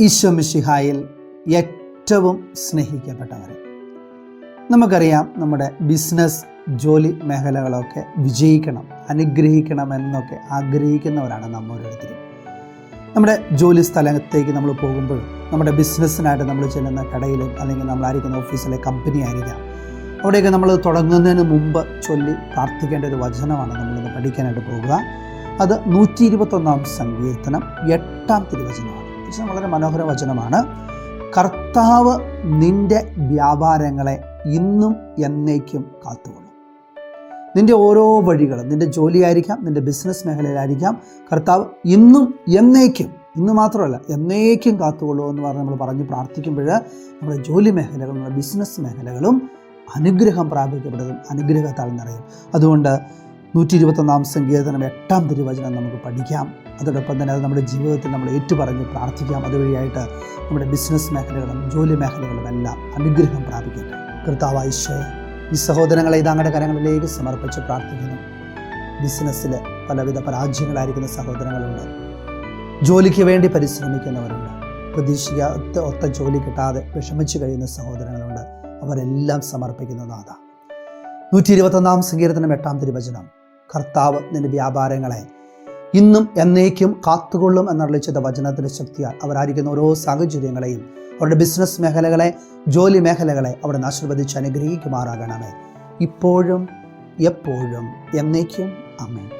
ഈശ്വമിഷിഹായിൽ ഏറ്റവും സ്നേഹിക്കപ്പെട്ടവർ. നമുക്കറിയാം നമ്മുടെ ബിസിനസ് ജോലി മേഖലകളൊക്കെ വിജയിക്കണം അനുഗ്രഹിക്കണം എന്നൊക്കെ ആഗ്രഹിക്കുന്നവരാണ് നമ്മൾ ഓരോരുത്തരും. നമ്മുടെ ജോലി സ്ഥലത്തേക്ക് നമ്മൾ പോകുമ്പോഴും നമ്മുടെ ബിസിനസ്സിനായിട്ട് നമ്മൾ ചെല്ലുന്ന കടയിലും അല്ലെങ്കിൽ നമ്മളായിരിക്കുന്ന ഓഫീസിലെ കമ്പനി ആയിരിക്കാം അവിടെയൊക്കെ നമ്മൾ തുടങ്ങുന്നതിന് മുമ്പ് ചൊല്ലി പ്രാർത്ഥിക്കേണ്ട ഒരു വചനമാണ് നമ്മളിന്ന് പഠിക്കാനായിട്ട് പോകുക. അത് നൂറ്റി ഇരുപത്തൊന്നാം സങ്കീർത്തനം എട്ടാം തിരുവചനമാണ്. വചനം വളരെ മനോഹര വചനമാണ്. കർത്താവ് നിന്റെ വ്യാപാരങ്ങളെ ഇന്നും എന്നേക്കും കാത്തുകൊള്ളും. നിന്റെ ഓരോ വഴികളും നിന്റെ ജോലിയായിരിക്കാം നിന്റെ ബിസിനസ് മേഖലയിലായിരിക്കാം കർത്താവ് ഇന്നും എന്നേക്കും ഇന്ന് മാത്രമല്ല എന്നേക്കും കാത്തുകൊള്ളൂ എന്ന് പറഞ്ഞ് നമ്മൾ പറഞ്ഞ് പ്രാർത്ഥിക്കുമ്പോൾ നമ്മുടെ ജോലി മേഖലകളും നമ്മുടെ ബിസിനസ് മേഖലകളും അനുഗ്രഹം പ്രാപിക്കപ്പെടുന്നതും അനുഗ്രഹത്താൽ നിറയും. അതുകൊണ്ട് നൂറ്റി ഇരുപത്തൊന്നാം സങ്കീർത്തനം എട്ടാം തിരുവചനം നമുക്ക് പഠിക്കാം. അതോടൊപ്പം തന്നെ അത് നമ്മുടെ ജീവിതത്തിൽ നമ്മൾ ഏറ്റുപറഞ്ഞ് പ്രാർത്ഥിക്കാം. അതുവഴിയായിട്ട് നമ്മുടെ ബിസിനസ് മേഖലകളും ജോലി മേഖലകളും എല്ലാം അനുഗ്രഹം പ്രാപിക്കട്ടെ. കർത്താവായിശ്വയ ഈ സഹോദരങ്ങളെ ഇതാങ്ങളുടെ കരങ്ങളിലേക്ക് സമർപ്പിച്ച് പ്രാർത്ഥിക്കുന്നു. ബിസിനസ്സിൽ പലവിധ പരാജയങ്ങളായിരിക്കുന്ന സഹോദരങ്ങളുണ്ട്. ജോലിക്ക് വേണ്ടി പരിശ്രമിക്കുന്നവരുണ്ട്. പ്രതീക്ഷിക്കാത്ത ഒത്ത ജോലി കിട്ടാതെ വിഷമിച്ചു കഴിയുന്ന സഹോദരങ്ങളുണ്ട്. അവരെല്ലാം സമർപ്പിക്കുന്നു നാഥ. നൂറ്റി ഇരുപത്തൊന്നാം സങ്കീർത്തനം എട്ടാം തിരുവചനം. കർത്താവ് നിന്റെ വ്യാപാരങ്ങളെ ഇന്നും എന്നേക്കും കാത്തുകൊള്ളും എന്നറിയിച്ചത് വചനത്തിന്റെ ശക്തിയാൽ അവരായിരിക്കുന്ന ഓരോ സാഹചര്യങ്ങളെയും അവരുടെ ബിസിനസ് മേഖലകളെ ജോലി മേഖലകളെ അവിടെ ആശീർവദിച്ച് അനുഗ്രഹിക്കുമാറാകണമേ. ഇപ്പോഴും എപ്പോഴും എന്നേക്കും. അമ്മേ